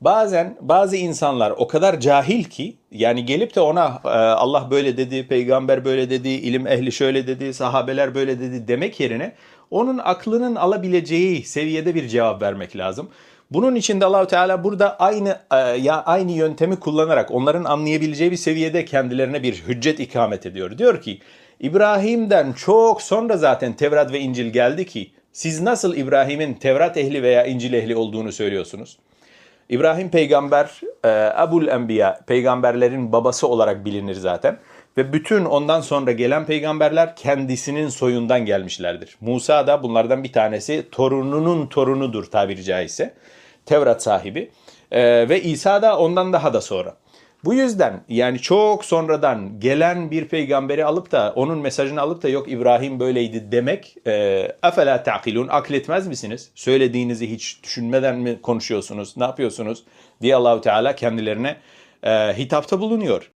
Bazen bazı insanlar o kadar cahil ki yani gelip de ona e, Allah böyle dedi, peygamber böyle dedi, ilim ehli şöyle dedi, sahabeler böyle dedi demek yerine onun aklının alabileceği seviyede bir cevap vermek lazım. Bunun için de Allahu Teala burada aynı e, ya aynı yöntemi kullanarak onların anlayabileceği bir seviyede kendilerine bir hüccet ikamet ediyor. Diyor ki İbrahim'den çok sonra zaten Tevrat ve İncil geldi ki siz nasıl İbrahim'in Tevrat ehli veya İncil ehli olduğunu söylüyorsunuz? İbrahim peygamber, e, Ebul Enbiya, peygamberlerin babası olarak bilinir zaten. Ve bütün ondan sonra gelen peygamberler kendisinin soyundan gelmişlerdir. Musa da bunlardan bir tanesi torununun torunudur tabiri caizse. Tevrat sahibi. E, ve İsa da ondan daha da sonra. Bu yüzden yani çok sonradan gelen bir peygamberi alıp da onun mesajını alıp da yok İbrahim böyleydi demek e, efela ta'kilun akletmez misiniz? Söylediğinizi hiç düşünmeden mi konuşuyorsunuz? Ne yapıyorsunuz? diye Allahu Teala kendilerine e, hitapta bulunuyor.